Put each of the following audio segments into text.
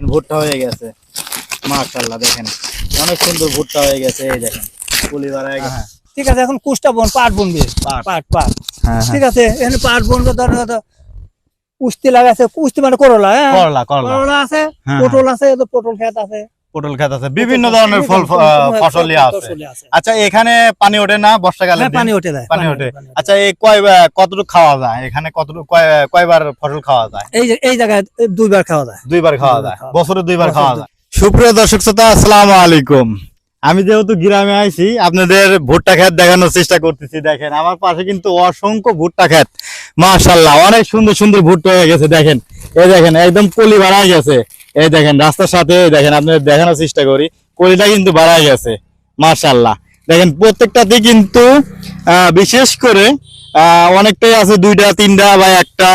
ভুট্টা হয়ে গেছে। মাশাল্লাহ দেখেন। অনেক সুন্দর ভুট্টা হয়ে গেছে এই দেখেন কুলি বাড়ায় গেছে। ঠিক আছে এখন কুষ্টা বন পাট বনবে দিয়ে। পাট। পাট হ্যাঁ ঠিক আছে এখানে পাট বনবে ধর ধর, ধর, কুস্তি লাগাছে কুস্তি মানে করলা হ্যাঁ? করলা করলা। আছে হ্যাঁ, পটল আছে তো পটল ক্ষেত আছে। পটল ক্ষেত আছে। বিভিন্ন ধরনের ফল ফসলই আছে। আচ্ছা এখানে পানি ওঠে না বর্ষাকালে পানি ওঠে পানি ওঠে। আচ্ছা এই কয় কতটুকু খাওয়া যায়? এখানে কতটুকু কয়- কয়বার ফসল খাওয়া যায়? এই এই জায়গায় দুইবার খাওয়া যায়। দুইবার খাওয়া যায়। বছরে দুইবার খাওয়া যায়। সুপ্রিয় দর্শক শ্রোতা আসসালামু আলাইকুম। আমি যেহেতু গ্রামে আইছি আপনাদের ভুট্টা ক্ষেত দেখানোর চেষ্টা করতেছি দেখেন আমার পাশে কিন্তু অসংখ্য ভুট্টা ক্ষেত। মাশাল্লাহ অনেক সুন্দর সুন্দর ভুট্টা হয়ে গেছে দেখেন। এই দেখেন একদম কলি বাড়ায় গেছে। এই দেখেন, রাস্তার সাথে, দেখেন, আপনাদের দেখানোর চেষ্টা করি। কলিটা কিন্তু বাড়ায় গেছে মাশাল্লাহ দেখেন, প্রত্যেকটাতে কিন্তু বিশেষ করে অনেকটাই আছে দুইটা, তিনটা বা একটা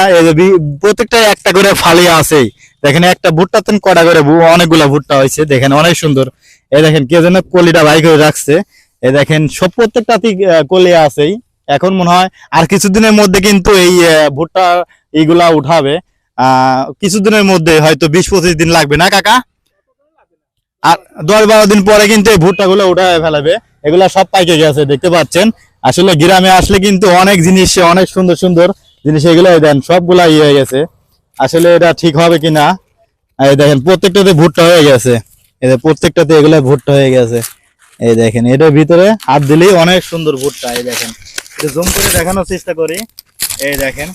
প্রত্যেকটাই একটা করে ফালি আছেই। দেখেন, একটা ভুট্টা তেন কটা করে অনেকগুলা ভুট্টা হয়েছে, দেখেন, অনেক সুন্দর। এই দেখেন, কে যেন কলিটা বাই করে রাখছে। এই দেখেন, সব প্রত্যেকটাতেই কলি আছেই। এখন মনে হয় আর কিছুদিনের মধ্যে কিন্তু এই ভুট্টা এইগুলা উঠাবে। কিছুদিনের মধ্যে হয়তো বিশ পঁচিশ দিন লাগবে, না কাকা? আর দশ বারো দিন পরে কিন্তু এই ভুট্টা গুলো উঠায় ফেলাবে। এগুলা সব পাইকে গেছে, দেখতে পাচ্ছেন? আসলে গ্রামে আসলে কিন্তু অনেক জিনিস, অনেক সুন্দর সুন্দর জিনিস এগুলো দেন সবগুলা ইয়ে হয়ে গেছে। আসলে এটা ঠিক হবে কিনা এই দেখেন, প্রত্যেকটাতে ভুট্টা হয়ে গেছে। প্রত্যেকটাতে এগুলো ভুট্টা হয়ে গেছে। এই দেখেন, এটার ভিতরে হাত দিলেই অনেক সুন্দর ভুট্টা, এই দেখেন। জুম করে দেখানোর চেষ্টা করি। এই দেখেন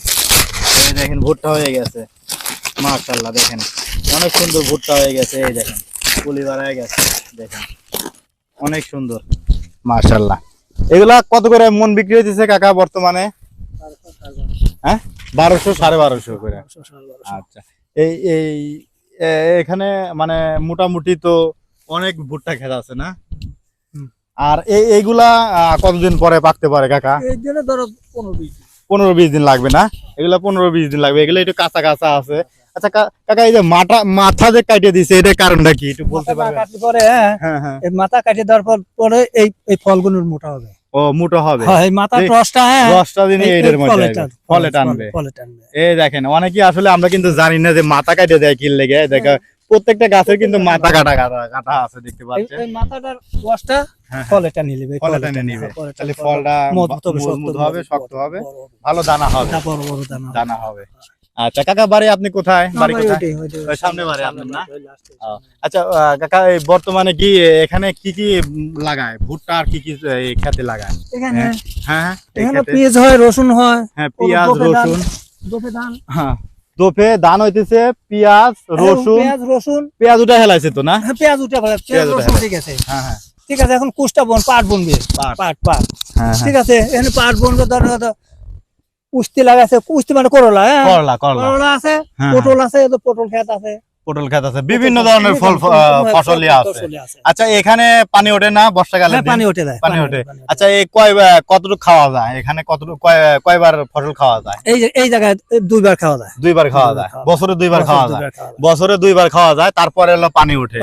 এই দেখেন ভুট্টা হয়ে গেছে। মাশাল্লাহ দেখেন। অনেক সুন্দর ভুট্টা হয়ে গেছে এই দেখেন। কুলি বাড়ায় গেছে দেখেন। অনেক সুন্দর মাশাল্লাহ এগুলা কত করে মন বিক্রি হইতেছে কাকা বর্তমানে? হ্যাঁ? বারোশো সাড়ে বারোশো করে। আচ্ছা। এই এই এখানে মানে মোটামুটি তো অনেক ভুট্টা খেত আছে না? আর এই এইগুলা আহ, কতদিন পরে পাকতে পারে কাকা? এই ধরো পনেরো বিশ দিন। পনেরো বিশ দিন লাগবে না? এগুলো পনেরো বিশ দিন লাগবে। এগুলো একটু কাঁচা কাঁচা আছে। আচ্ছা কাকা এই যে মাথা মাথা যে কাটিয়ে দিছে এটার কারণটা কি? একটু বলতে মাথা পারবেন? পরে হ্যাঁ হ্যাঁ হ্যাঁ। এই মাথা কাটিয়ে দেওয়ার পর পরে এই এই ফলগুলোর মোটা হবে। ও মোটো হবে? এই মাথার রসটা হ্যাঁ দশটা দিনে এটার মধ্যে ফলে টানবে ফলে টানবে এই দেখেন অনেকেই আসলে আমরা কিন্তু জানি না যে মাথা কাটে দেয় কি লেগে। দেখা প্রত্যেকটা গাছের কিন্তু মাথা কাটা কাটা কাটা আছে দেখতে পাচ্ছেন। এই মাথাটার রসটা হ্যাঁ, ফলে টানিয়ে নেবে ফলে টেনে নিবে তাহলে ফলটা মজবুত হবে, শক্ত মজবুত হবে, হবে শক্ত হবে। ভালো দানা হবে। এটা বড় বড় দানা দানা হবে। আচ্ছা কাকা বাড়ি আপনি কোথায়? বাড়ি কোথায়? সামনে বাড়ি আপনার না? আচ্ছা কাকা এই বর্তমানে কি এখানে কি কি লাগায়? ভুট্টা আর কি কি খেতে লাগায়? এখানে হ্যাঁ হ্যাঁ হ্যাঁ, এখানে পেঁয়াজ হয় রসুন হয় হ্যাঁ পেঁয়াজ রসুন। দোপে ধান। হ্যাঁ। দোপে ধান হইতেছে পেঁয়াজ রসুন। পেঁয়াজ রসুন। পেঁয়াজ উঠে হেলাইছে তো না? হ্যাঁ পেঁয়াজ উঠে পড়ে পেঁয়াজ রসুন ঠিক আছে। হ্যাঁ হ্যাঁ। ঠিক আছে এখন কুষ্টা বন পাট বনবে পাট। পাট হ্যাঁ হ্যাঁ। ঠিক আছে এখানে পাট বনবে ধর ধর, ধর, কুস্তি লাগাইছে কুস্তি মানে করলা হ্যাঁ? করলা করলা। করলা আছে পটল আছে পটল খেত আছে। পটল ক্ষেত আছে। বিভিন্ন ধরনের ফল আহ, ফসলই আছে। আচ্ছা এখানে পানি ওঠে না বর্ষাকালে হ্যাঁ পানি ওঠে পানি ওঠে। আচ্ছা এই কয় কতটুকু খাওয়া যায়? এখানে কতটুকু কয়- কয়বার ফসল খাওয়া যায়? এই এই জায়গায় দুইবার খাওয়া যায়। দুইবার খাওয়া যায়? বছরে দুইবার খাওয়া যায়। বছরে দুইবার খাওয়া যায় তারপরে হলো পানি ওঠে।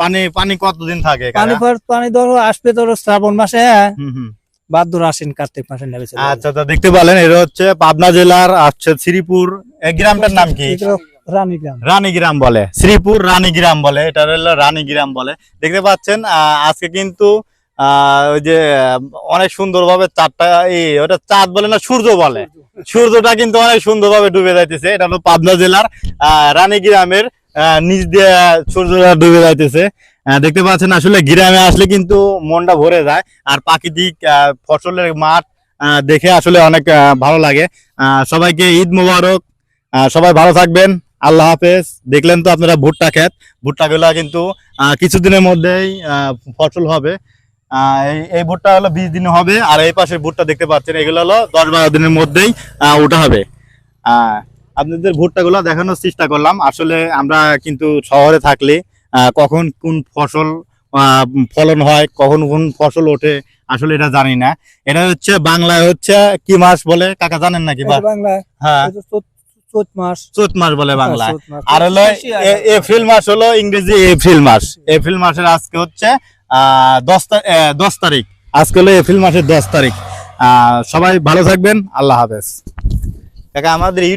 পানি পানি কতদিন থাকে পানি পানি ধরো আসবে ধরো শ্রাবণ মাসে হ্যাঁ। হুম আশ্বিন কার্তিক মাসে আচ্ছা তো দেখতে পেলেন এটা হচ্ছে পাবনা জেলার আছে শ্রীপুর। এই গ্রামটার নাম কি? রানীগ্রাম। রানীগ্রাম বলে শ্রীপুর রানীগ্রাম বলে এটা হলো রানীগ্রাম বলে। দেখতে পাচ্ছেন আজকে কিন্তু আহ, ওই যে অনেক সুন্দরভাবে চাঁদটা এই ওটা চাঁদ বলে না সূর্য বলে। সূর্যটা কিন্তু অনেক সুন্দরভাবে ডুবে যাইতেছে এটা হলো পাবনা জেলার আহ, রানীগ্রামের নিচ দিয়ে সূর্যটা ডুবে যাইতেছে। দেখতে পাচ্ছেন আসলে গ্রামে আসলে কিন্তু মনটা ভরে যায় আর প্রাকৃতিক আহ, ফসলের মাঠ আহ, দেখে আসলে অনেক ভালো লাগে। আহ, সবাইকে ঈদ মুবারক আহ, সবাই ভালো থাকবেন। আল্লাহ হাফেজ। দেখলেন তো আপনারা ভুট্টা ক্ষেত। ভুট্টা গুলা কিন্তু কিছুদিনের মধ্যেই ফসল হবে। এই- ভুট্টা হলো বিশ দিন হবে আর এই পাশের ভুট্টা দেখতে পাচ্ছেন এগুলো হলো দশ বারো দিনের মধ্যেই ওঠা হবে। আপনাদের ভুট্টা গুলো দেখানোর চেষ্টা করলাম। আসলে আমরা কিন্তু শহরে থাকলে আহ, কখন কোন ফসল আহ, ফলন হয় কখন কোন ফসল ওঠে আসলে এটা জানি না। এটা হচ্ছে বাংলায় হচ্ছে কি মাস বলে? কাকা জানেন নাকি? হ্যাঁ। চৈত- মাস। চৈত মাস বলে আর হলো বেশি আর- এ- এপ্রিল মাস হলো ইংরেজি এপ্রিল মাস। এপ্রিল মাসের আজকে হচ্ছে আহ দশ দশ তারিখ। আজকে হলো এপ্রিল মাসের দশ তারিখ। আহ সবাই ভালো থাকবেন। আল্লাহ হাফেজ। কাকা আমাদের ইউটিউব